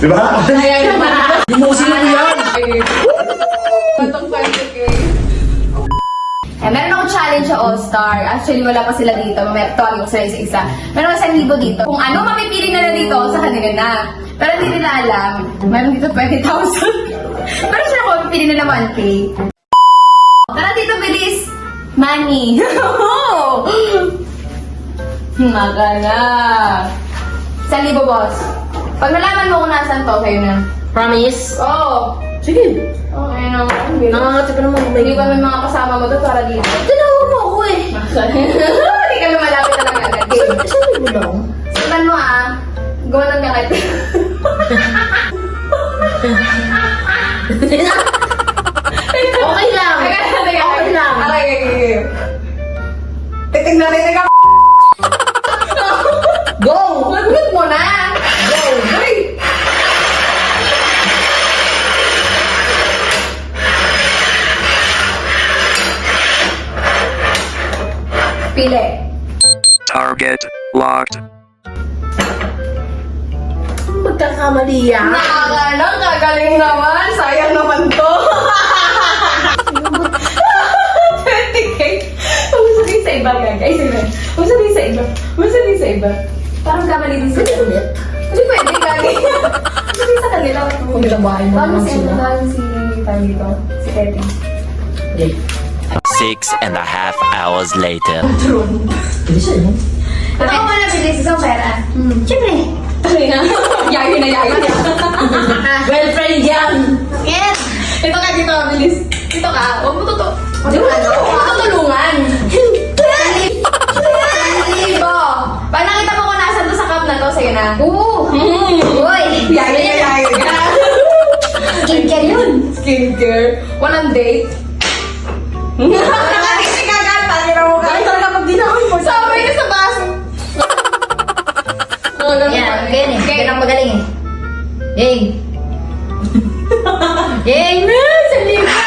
Di ba? Ayan naman. Limousine mo yan! Itong 20k. Eh, meron akong challenge sa All-Star. Actually, wala pa sila dito. Mamaya tawagin ko sila isa-isa. Meron kasi libo dito. Kung ano mamipili nila dito, sa kanila na. Pero hindi nila alam. Meron dito 20,000. Pero sila ko, pipili nila 1K. Tara dito, bilis! Money! Maka na. Sa libo, boss. Pag nalaman mo kung nasan to, kayo na. Promise? Oo. Oh. Sige. Okay naman. Bilis. Nakangati pa naman. Hindi ba may mga kasama mo doon para dito? Tinawa mo ako eh. Hindi ka lumalapit talaga agad. Saan mo lang? Sundan mo ah. Gawa ng yakit. Okay lang. Okay lang. Okay, okay, okay. Titig na titig ka. Go! Pili. Target locked. Magkakamali yan. Nakakalang, kagaling naman. Sayang naman to. 20k. Huwag sabihin sa iba, sige. Huwag sabihin sa iba. Huwag sabihin sa iba. Parang kamali din sila. Ulit. Hindi pwede, gagi. Sabihin sa kanila. Kung ilang bahay mo naman si, sila. bago si, tawag dito, si Teddy. Okay. Six and a half hours later. Bilis eh. Ako mo na bilis isang pera. Hmm. Siyempre. yayo na yayo na. Well, friend yan. Yes! Ito ka dito, bilis. Dito ka. Huwag mo tuto. Huwag mo Huwag mo tulungan. Libo. Pag nakita mo kung nasan to sa cup na to, sa'yo na. Oo. Uy. Yayo na yayo na. Skincare yun. Skincare. Walang date. Nakakisi ka ka. Tali na mo ka. Ay, talaga pag dinakon mo. Sabay ka sa baso. Yan, ganyan eh. Ganyan ang magaling eh. Yay! Yay na! Sa libo!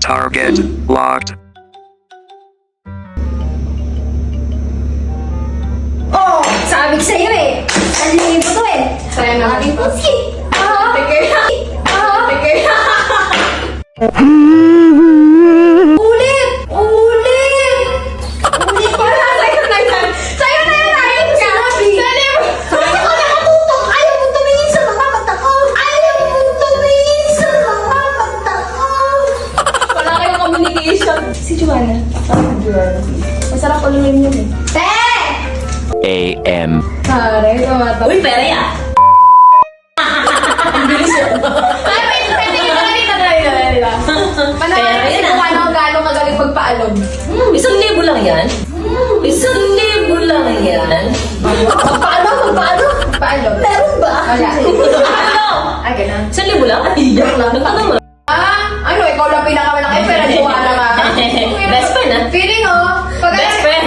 Target locked. Oh! Sabi ko sa'yo eh! Sa libo to eh! Sa'yo na. Sige! Ah! Teke. Ah! Ulit! Ulit! Ulit Wala, sa'yo na yan. Sa'yo na yan. Ayaw ko nakatutok! Ayaw mo tumingin sa mga mata ko! Ayaw mo tumingin sa mga mata ko! Wala kayong communication. Si Joanna. Parang Joanna. Masarap ulumin yun eh. A.M. Pare, tumatawa. Uy, pera yan. Ay, wait, pwede yun na dito na dito na dito. Manawa Pero si yun ah. Joanna kung gaano magpaalog. Hmm, isang libo lang yan. Isang libo lang yan. Magpaalog, magpaalog. Paalog. Meron ba? Wala. Ano? Ay, ganun. Isang libo lang? Iyak lang. Ano mo? Ah, ano, ikaw lang pinakamalaki pera, Joanna ka. Best friend ah. Feeling oh, pag Best friend.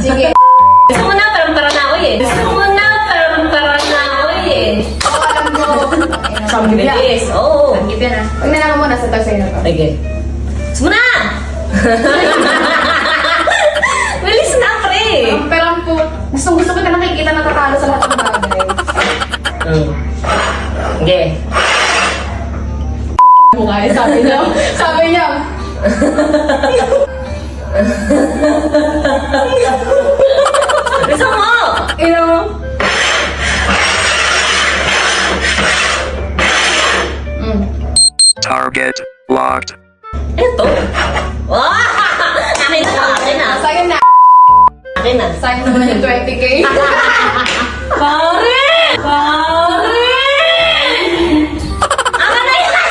Sige. Gusto mo na, parang para na ako eh. Gusto mo na, parang para na ako eh. Oo, alam ko. Bilis. Oo. Ang yan ah. Pag nalaman mo, nasa sa'yo na to. Sige. Gusto mo na! Bilis na, pre! Ang perang po. Gusto gusto kita nakikita natatalo sa lahat ng bagay. Hmm. Sige. Mukha eh, sabi niya. Sabi niya. Gusto mo! Ino mo. Target locked. Ito. Wow! Akin na, akin na. Sa'yo na. Akin na. Sa'yo naman yung 20k. Pare! Pare! Akin na yan!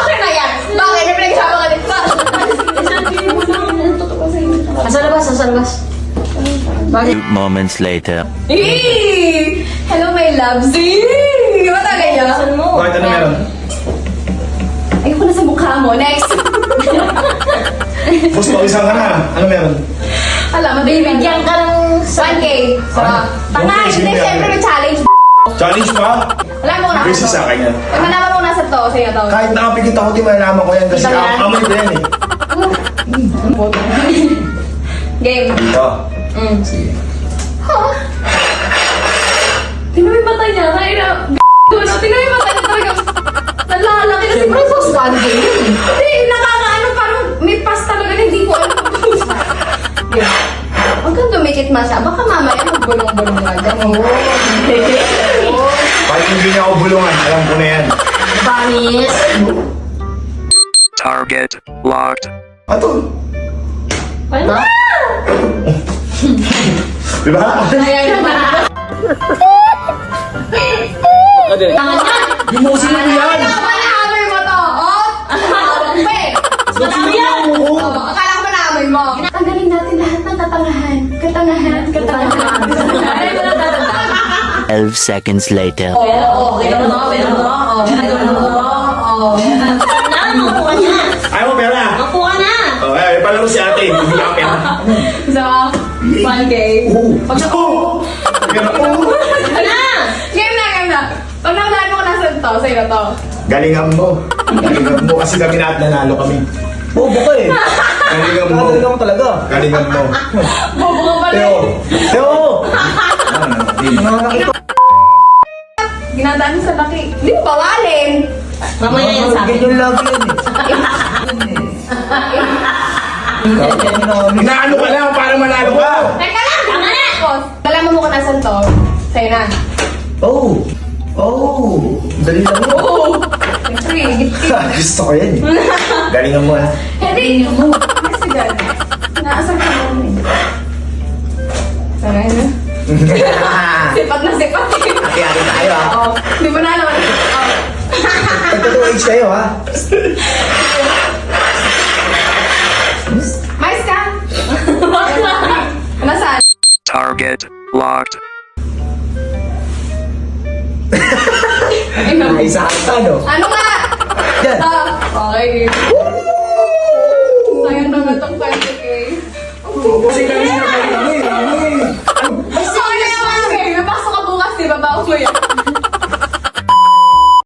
Okay na yan. Bakit? May pinagsama ka din. Asa labas, asa labas. Few moments later. Hey! Hello, my loves. Di ba talaga yan? Saan mo? Bakit ano meron? Ayoko na sa mukha mo. Next. Boss, pawisan ka na. Ano meron? Alam, mabibigyan ka ng 1k. So, tanga, hindi, siyempre may challenge. Challenge pa? Alam mo na. Basic sa akin yan. Pag malaman mo nasa to, sa'yo to. Kahit nakapikit ako, di malalaman ko yan kasi Ito am- amoy ko yan eh. Game. Ito. Mm. Sige. Tingnan mo yung mata niya. Kaya na, tingnan mo yung mata niya talaga. Nalalaki na siguro. Siyempre, boss, eh. Hindi, parang may pas talaga na hindi ko alam ano. Huwag kang dumikit masya. Baka mamaya magbulong-bulong ka dyan. Oo. Kahit hindi niya ako bulungan, alam ko na yan. Banis. Target locked. Ato, Ano? di ba? Ayan na. Lumusin mo yan! Akala ko ba na-hammer mo to? Oh, parang pa eh. Madami yan! Oo, akala ko ba na-hammer mo? Tanggalin natin lahat ng katangahan. Katangahan, katangahan. Ay, wala tatandaan. 12 seconds later. Oo, okay na mo, okay na mo. Oo, okay na mo. Oo. Na, makuha na! Ayaw mo pera! Makuha na! Oh, eh, palaro si ate, hindi ka pera. So, 1K. Oo! Oo! Pero, oo! Ano? Game na, game na. Pag nakulaan mo ko nasa to, sa'yo na to. Galingan mo. Galingan mo kasi kami lahat nanalo kami. Bobo ka eh. Galingan mo. Nakagaling mo talaga. Galingan mo. Bobo ka pala. Teo! Teo! Ginadaan mo sa laki. Hindi mo bawalin. Mamaya yan sa akin. Ganyan lagi yun eh. Inaano ka lang para manalo ka! Teka lang! Tama na! Malaman mo kung nasan to. Sa'yo na. Oh! Oh! Dali lang mo. Oo! Siyempre, Gusto ko yan eh. Galingan mo ha. Hindi. Kasi Sipat na sipat. Hati-hati tayo ah. Oo. Di mo na alam. Oo. Nagtotoo age kayo ha. Mais ka? Nasaan? Target locked. Ay, sa ata no? Ano nga? Yan. Ah, okay. Sayang